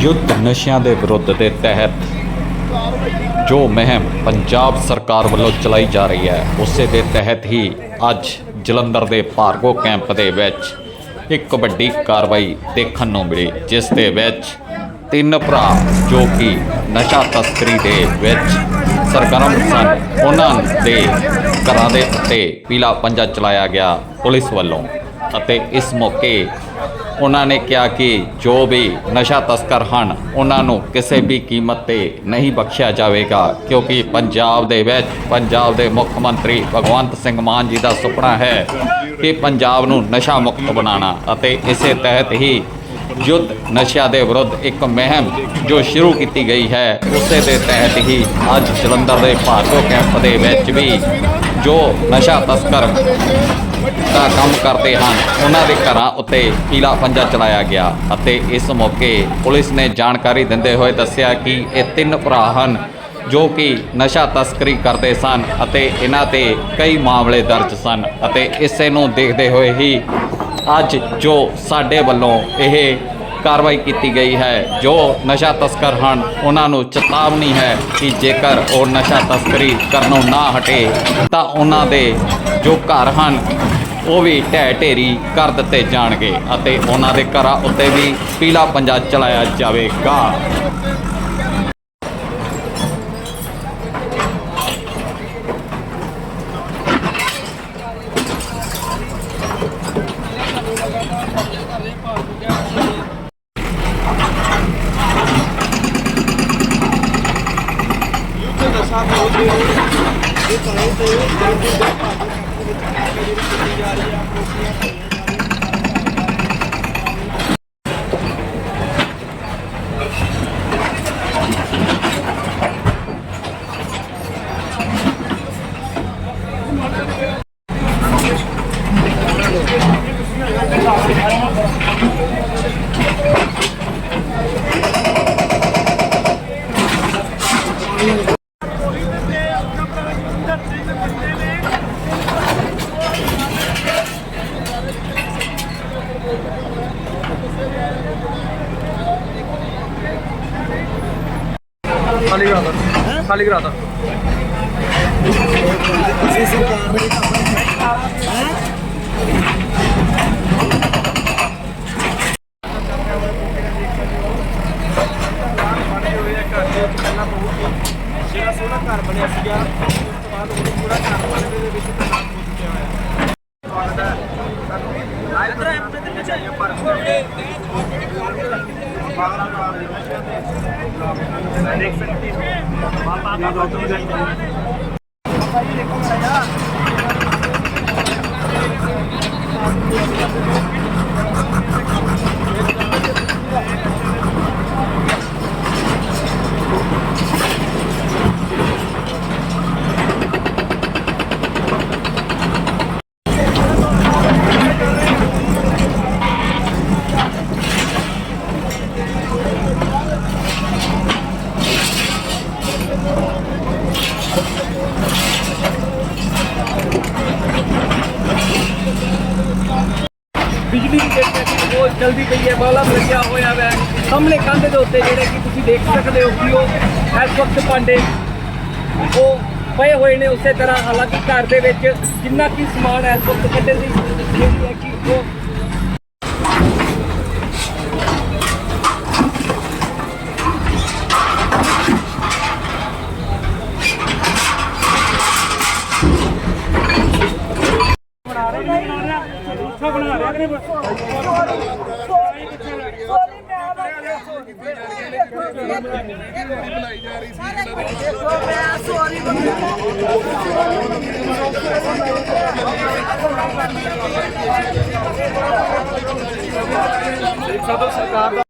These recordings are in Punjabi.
ਯੁੱਧ ਨਸ਼ਿਆਂ ਦੇ ਵਿਰੁੱਧ ਦੇ ਤਹਿਤ ਜੋ ਮਹਿਮ ਪੰਜਾਬ ਸਰਕਾਰ ਵੱਲੋਂ ਚਲਾਈ ਜਾ ਰਹੀ ਹੈ, ਉਸੇ ਦੇ ਤਹਿਤ ਹੀ ਅੱਜ ਜਲੰਧਰ ਦੇ ਭਾਰਗੋ ਕੈਂਪ ਦੇ ਵਿੱਚ ਇੱਕ ਵੱਡੀ ਕਾਰਵਾਈ ਦੇਖਣ ਨੂੰ ਮਿਲੀ, ਜਿਸ ਦੇ ਵਿੱਚ ਤਿੰਨ ਭਰਾ ਜੋ ਕਿ ਨਸ਼ਾ ਤਸਕਰੀ ਦੇ ਵਿੱਚ ਸਰਗਰਮ ਸਨ, ਉਹਨਾਂ ਦੇ ਘਰਾਂ ਦੇ ਉੱਤੇ ਪੀਲਾ ਪੰਜਾ ਚਲਾਇਆ ਗਿਆ ਪੁਲਿਸ ਵੱਲੋਂ ਅਤੇ ਇਸ ਮੌਕੇ ਉਹਨਾਂ ਨੇ ਕਿਹਾ ਕਿ ਜੋ ਵੀ ਨਸ਼ਾ ਤਸਕਰ ਹਨ, ਉਹਨਾਂ ਨੂੰ ਕਿਸੇ ਵੀ ਕੀਮਤ ਤੇ ਨਹੀਂ ਬਖਸ਼ਿਆ ਜਾਵੇਗਾ, ਕਿਉਂਕਿ ਪੰਜਾਬ ਦੇ ਵਿੱਚ ਪੰਜਾਬ ਦੇ ਮੁੱਖ ਮੰਤਰੀ ਭਗਵੰਤ ਸਿੰਘ ਮਾਨ ਜੀ ਦਾ ਸੁਪਨਾ ਹੈ ਕਿ ਪੰਜਾਬ ਨੂੰ ਨਸ਼ਾ ਮੁਕਤ ਬਣਾਉਣਾ ਅਤੇ ਇਸੇ ਤਹਿਤ ਹੀ ਯੁੱਧ ਨਸ਼ਿਆਂ ਦੇ ਵਿਰੁੱਧ ਇੱਕ ਮਹਿਮ ਜੋ ਸ਼ੁਰੂ ਕੀਤੀ ਗਈ ਹੈ, ਉਸੇ ਦੇ ਤਹਿਤ ਹੀ ਅੱਜ ਜਲੰਧਰ ਦੇ ਭਾਰਗੋ ਕੈਂਪ ਦੇ ਵਿੱਚ ਵੀ ਜੋ ਨਸ਼ਾ ਤਸਕਰ ਦਾ ਕੰਮ ਕਰਦੇ ਹਨ। ਉਹਨਾਂ ਦੇ ਘਰਾਂ ਉੱਤੇ ਪੀਲਾ ਪੰਜਾ ਚਲਾਇਆ ਗਿਆ ਅਤੇ ਇਸ ਮੌਕੇ ਪੁਲਿਸ ਨੇ ਜਾਣਕਾਰੀ ਦਿੰਦੇ ਹੋਏ ਦੱਸਿਆ ਕਿ ਇਹ ਤਿੰਨ ਭਰਾ ਹਨ ਜੋ ਕਿ ਨਸ਼ਾ ਤਸਕਰੀ ਕਰਦੇ ਸਨ ਅਤੇ ਇਹਨਾਂ ਤੇ ਕਈ ਮਾਮਲੇ ਦਰਜ ਸਨ ਅਤੇ ਇਸੇ ਨੂੰ ਦੇਖਦੇ ਹੋਏ ਹੀ ਅੱਜ ਜੋ ਸਾਡੇ ਵੱਲੋਂ ਇਹ ਕਾਰਵਾਈ ਕੀਤੀ ਗਈ ਹੈ, ਜੋ ਨਸ਼ਾ ਤਸਕਰ ਹਨ, ਉਹਨਾਂ ਨੂੰ ਚੇਤਾਵਨੀ ਹੈ ਕਿ ਜੇਕਰ ਉਹ ਨਸ਼ਾ ਤਸਕਰੀ ਕਰਨੋਂ ਨਾ ਹਟੇ ਤਾਂ ਉਹਨਾਂ ਦੇ ਜੋ ਘਰ ਹਨ ਉਹ ਵੀ ਢਹਿ ਢੇਰੀ ਕਰ ਦਿੱਤੇ ਜਾਣਗੇ ਅਤੇ ਉਹਨਾਂ ਦੇ ਘਰਾਂ ਉੱਤੇ ਵੀ ਪੀਲਾ ਪੰਜਾ ਚਲਾਇਆ ਜਾਵੇਗਾ। ਜਾ ਰਹੀ ਆ ਕੋਠੀਆਂ ਖਾਲੀ ਕਰਾਤਾ ਖਾਲੀ ਕਰਾਤਾ ਜਿਹੜਾ ਸੋਹਣਾ ਘਰ ਬਣਿਆ ਸੀਗਾ ਉਸ ਤੋਂ ਬਾਅਦ ਉਹ ਪੂਰਾ ਘਰ ਬਣਨ ਦੇ ਵਿੱਚ ਤਨਾਤ ਹੋ ਚੁੱਕਿਆ ਹੋਇਆ ਆਇਦਰ ਐਮਪੀ ਤੇ ਚਾਹੀਏ ਪਰ ਦੇਖ ਸਕਤੀ ਹੋ ਬਾਬਾ ਬਾਬਾ ਬਿਜਲੀ ਦੀ ਜਿਹੜੀ ਹੈ ਪਈ ਹੈ ਬਲਬ ਲੱਗਿਆ ਹੋਇਆ ਹੈ ਸਾਹਮਣੇ ਕੰਧ ਦੇ ਉੱਤੇ ਜਿਹੜੇ ਕਿ ਤੁਸੀਂ ਦੇਖ ਸਕਦੇ ਹੋ ਕਿ ਉਹ ਇਸ ਵਕਤ ਭਾਂਡੇ ਉਹ ਪਏ ਹੋਏ ਨੇ ਉਸੇ ਤਰ੍ਹਾਂ, ਹਾਲਾਂਕਿ ਘਰ ਦੇ ਵਿੱਚ ਜਿੰਨਾ ਕੀ ਸਮਾਨ ਇਸ ਵਕਤ ਕੱਢਣ ਦੀ ਜਿਹੜੀ ਹੈ ਕਿ ਉਹ ਸਰਕਾਰ ਦਾ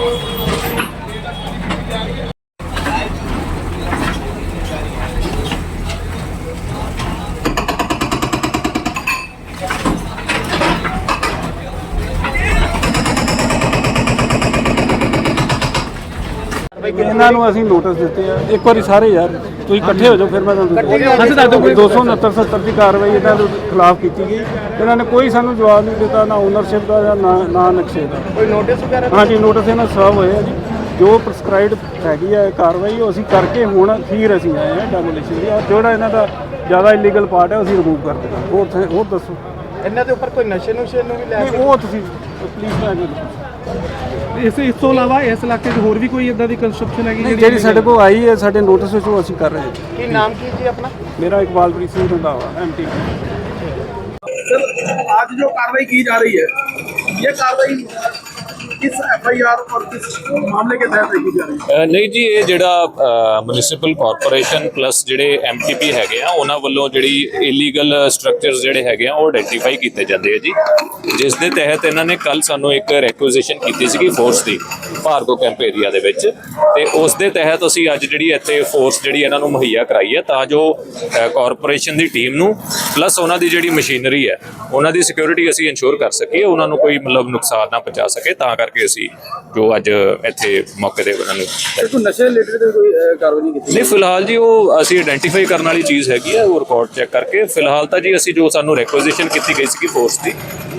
Oh, ਇਹਨਾਂ ਨੂੰ ਅਸੀਂ ਨੋਟਿਸ ਦਿੱਤੇ ਆ। ਇੱਕ ਵਾਰੀ ਸਾਰੇ ਯਾਰ ਤੁਸੀਂ ਇਕੱਠੇ ਹੋ ਜਾਓ ਫਿਰ ਮੈਂ ਤੁਹਾਨੂੰ ਹਾਂਜੀ, ਦੱਸ ਦਿਓ ਕੋਈ- 269 70 ਦੀ ਕਾਰਵਾਈ ਇਹਨਾਂ ਦੇ ਖਿਲਾਫ ਕੀਤੀ ਗਈ। ਇਹਨਾਂ ਨੇ ਕੋਈ ਸਾਨੂੰ ਜਵਾਬ ਨਹੀਂ ਦਿੱਤਾ ਨਾ ਓਨਰਸ਼ਿਪ ਦਾ ਜਾਂ ਨਾ ਨਕਸ਼ੇ ਦਾ। ਕੋਈ ਨੋਟਿਸ ਵਗੈਰਾ ਹਾਂਜੀ ਨੋਟਿਸ ਇਹਨਾਂ ਸਰਵ ਹੋਏ ਆ ਜੀ। ਜੋ ਪ੍ਰਸਕ੍ਰਾਈਬਡ ਹੈਗੀ ਆ ਕਾਰਵਾਈ ਉਹ ਅਸੀਂ ਕਰਕੇ ਹੁਣ ਅਖੀਰ ਅਸੀਂ ਆਏ ਆ ਡੈਮੋਲੀਸ਼ਨ ਦੀ। ਔਰ ਜਿਹੜਾ ਇਹਨਾਂ ਦਾ ਜ਼ਿਆਦਾ ਇਲੀਗਲ ਪਾਰਟ ਹੈ ਅਸੀਂ ਰਿਮੂਵ ਕਰ ਦੇਣਾ ਹੋਰ ਹੋਰ ਦੱਸੋ। ਇਹਨਾਂ ਦੇ ਉੱਪਰ ਕੋਈ ਨਸ਼ੇ ਨੁਸ਼ੇ ਨੂੰ ਵੀ ਲੈ ਨਹੀਂ ਉਹ ਤੁਸੀਂ ਪਲੀਜ਼ ਮੈਂ ਇਸ ਇਸ ਤੋਂ ਇਲਾਵਾ ਇਸ ਇਲਾਕੇ 'ਚ ਹੋਰ ਵੀ ਕੋਈ ਇਦਾਂ ਦੀ ਕੰਸਟਰਕਸ਼ਨ ਹੈਗੀ ਜਿਹੜੀ ਸਾਡੇ ਕੋਲ ਆਈ ਹੈ ਸਾਡੇ ਨੋਟਿਸ ਵਿੱਚ ਉਹ ਅਸੀਂ ਕਰ ਰਹੇ ਹਾਂ ਕੀ ਨਾਮ ਕੀ ਜੀ ਆਪਣਾ ਮੇਰਾ ਇਕਬਾਲਪ੍ਰੀਤ ਸਿੰਘ ਰੰਧਾਵਾ ਐਮਟੀ सर आज जो कार्रवाई की जा रही है ये कार्रवाई किस एफआईआर और किस मामले के तहत की जा रही है ਅ, ਨਹੀਂ ਜੀ ਇਹ ਜਿਹੜਾ ਮਿਊਨਿਸਪਲ ਕਾਰਪੋਰੇਸ਼ਨ ਪਲੱਸ ਜਿਹੜੇ ਐਮਟੀਪੀ ਹੈਗੇ ਆ ਉਹਨਾਂ ਵੱਲੋਂ ਜਿਹੜੀ ਇਲੀਗਲ ਸਟਰਕਚਰਸ ਜਿਹੜੇ ਹੈਗੇ ਆ ਉਹ ਆਇਡੈਂਟੀਫਾਈ ਕੀਤੇ ਜਾਂਦੇ ਆ ਜੀ ਜਿਸ ਦੇ ਤਹਿਤ ਇਹਨਾਂ ਨੇ ਕੱਲ ਸਾਨੂੰ ਇੱਕ ਰੈਕੁਇਜ਼ੀਸ਼ਨ ਕੀਤੀ ਸੀਗੀ ਫੋਰਸ ਦੀ ਭਾਰਗੋ ਕੈਂਪ ਏਰੀਆ ਦੇ ਵਿੱਚ ਤੇ ਉਸ ਦੇ ਤਹਿਤ ਅਸੀਂ ਅੱਜ ਜਿਹੜੀ ਇੱਥੇ ਫੋਰਸ ਜਿਹੜੀ ਇਹਨਾਂ ਨੂੰ ਮੁਹੱਈਆ ਕਰਾਈ ਹੈ ਤਾਂ ਜੋ ਕਾਰਪੋਰੇਸ਼ਨ ਦੀ ਟੀਮ ਨੂੰ ਪਲੱਸ ਉਹਨਾਂ ਦੀ ਜਿਹੜੀ ਮਸ਼ੀਨਰੀ ਹੈ ਉਹਨਾਂ ਦੀ ਸਿਕਿਉਰਿਟੀ ਅਸੀਂ ਇਨਸ਼ੋਰ ਕਰ ਸਕੀਏ ਉਹਨਾਂ ਨੂੰ ਕੋਈ ਮਤਲਬ ਨੁਕਸਾਨ ਨਾ ਪਹੁੰਚਾ ਸਕੇ ਤਾਂ ਕਰਕੇ ਅਸੀਂ ਜੋ ਅੱਜ ਇੱਥੇ ਮੌਕੇ ਤੇ ਉਹਨਾਂ ਨੂੰ ਨਸ਼ੇ ਰਿਲੇਟਡ ਕੋਈ ਕਾਰਵਾਈ ਨਹੀਂ ਕੀਤੀ। ਨਹੀਂ ਫਿਲਹਾਲ ਜੀ ਉਹ ਅਸੀਂ ਆਇਡੈਂਟੀਫਾਈ ਕਰਨ ਵਾਲੀ ਚੀਜ਼ ਹੈਗੀ ਹੈ ਉਹ ਰਿਕਾਰਡ ਚੈੱਕ ਕਰਕੇ। ਫਿਲਹਾਲ ਤਾਂ ਜੀ ਅਸੀਂ ਜੋ ਸਾਨੂੰ ਰੈਕੁਇਜ਼ੀਸ਼ਨ ਕੀਤੀ ਗਈ ਸੀ ਫੋਰਸ ਦੀ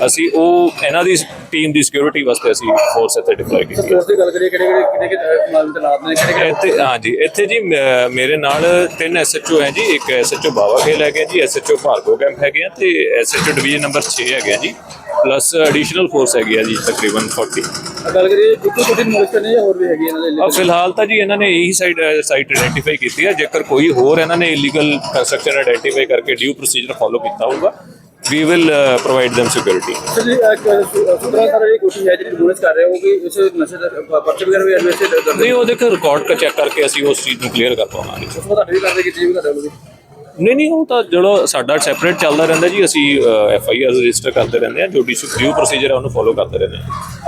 ਅਸੀਂ ਉਹ ਇਹਨਾਂ ਦੀ ਟੀਮ ਦੀ ਸਿਕਿਉਰਿਟੀ ਵਾਸਤੇ ਅਸੀਂ ਫੋਰਸ ਇੱਥੇ ਡਿਪਲੋਏ ਕੀਤੀ ਹੈ। ਦੀ ਗੱਲ ਕਰੀਏ ਕਿਹੜੇ ਕਿਹੜੇ ਕਿਹੜੇ ਮਾਲਮ ਤੇ ਲਾਦ ਨੇ ਕਿਹੜੇ ਇੱਥੇ ਹਾਂ ਜੀ ਇੱਥੇ ਜੀ ਮ- ਮੇਰੇ ਨਾਲ ਤਿੰਨ ਐਸਐਚਓ ਹੈ ਜੀ ਇੱਕ ਐਸਐਚਓ ਬਾਵਾ ਖੇਲ ਹੈਗੇ ਜੀ ਐਸਐਚਓ ਭਾਰਗੋ ਕੈਂਪ ਹੈਗੇ ਆ ਤੇ ਐਸਐਚਓ ਡਿਵੀਜ਼ਨ ਨੰਬਰ 6 ਹੈਗੇ ਆ ਜੀ ਪਲੱਸ ਐਡੀਸ਼ਨਲ ਫੋਰਸ ਹੈਗੀ ਆ ਜੀ ਤਕਰੀਬਨ 40 ਗੱਲ ਕਰੀਏ ਇੱਕੋ ਛੋਟੀ ਨੋਟਿਸ ਕਰਨੀ ਜਾਂ ਹੋਰ ਵੀ ਹੈਗੀ ਇਹਨਾਂ ਦੇ ਆ ਫਿਲਹਾਲ ਤਾਂ ਜੀ ਇਹਨਾਂ ਨੇ ਇਹੀ ਸਾਈਟ ਸਾਈਟ ਆਇਡੈਂਟੀਫਾਈ ਕੀਤੀ ਹੈ ਜੇਕਰ ਕੋਈ ਹੋਰ ਇਹਨਾਂ ਨੇ ਇਲੀਗਲ ਕੰਸਟਰਕਸ਼ਨ ਆਇਡੈਂਟੀਫਾਈ ਕਰਕੇ ਡਿਊ ਪ੍ਰੋਸੀਜਰ ਫਾਲੋ ਕੀਤਾ ਹੋਊਗਾ we will provide them security sir ji ਸੁਤਰਾ sir ਇਹ ਕੋਸ਼ਿਸ਼ ਹੈ ਜਿਹੜੀ ਨੋਟਿਸ ਕਰ ਰਹੇ ਹੋ ਕਿ ਇਸ ਨਸ਼ੇ ਦਾ ਪਰਚੇ ਵਗੈਰਾ ਵੀ ਐਡਵੈਂਸ ਕਰਦੇ ਨਹੀਂ ਉਹ ਦੇਖੋ ਰਿਕਾਰਡ ਚੈੱਕ ਕਰਕੇ ਅਸੀਂ ਉਸ ਚੀਜ਼ ਨੂੰ ਕਲੀਅਰ ਕਰ ਪਾਵਾਂਗੇ। ਉਸ ਤੋਂ ਤੁਹਾਡੀ ਵੀ ਕਾਰਵਾਈ ਕੀਤੀ ਵੀ ਤੁਹਾਡੇ ਵੱਲੋਂ ਨਹੀਂ ਨਹੀਂ ਉਹ ਤਾਂ ਜਿਹੜਾ ਸਾਡਾ ਸੈਪਰੇਟ ਚੱਲਦਾ ਰਹਿੰਦਾ ਜੀ ਅਸੀਂ ਐਫ ਆਈ ਆਰ ਰਜਿਸਟਰ ਕਰਦੇ ਰਹਿੰਦੇ ਹਾਂ ਜੋ ਡਿਊ ਪ੍ਰੋਸੀਜਰ ਹੈ ਉਹਨੂੰ ਫੋਲੋ ਕਰਦੇ ਰਹਿੰਦੇ ਹਾਂ।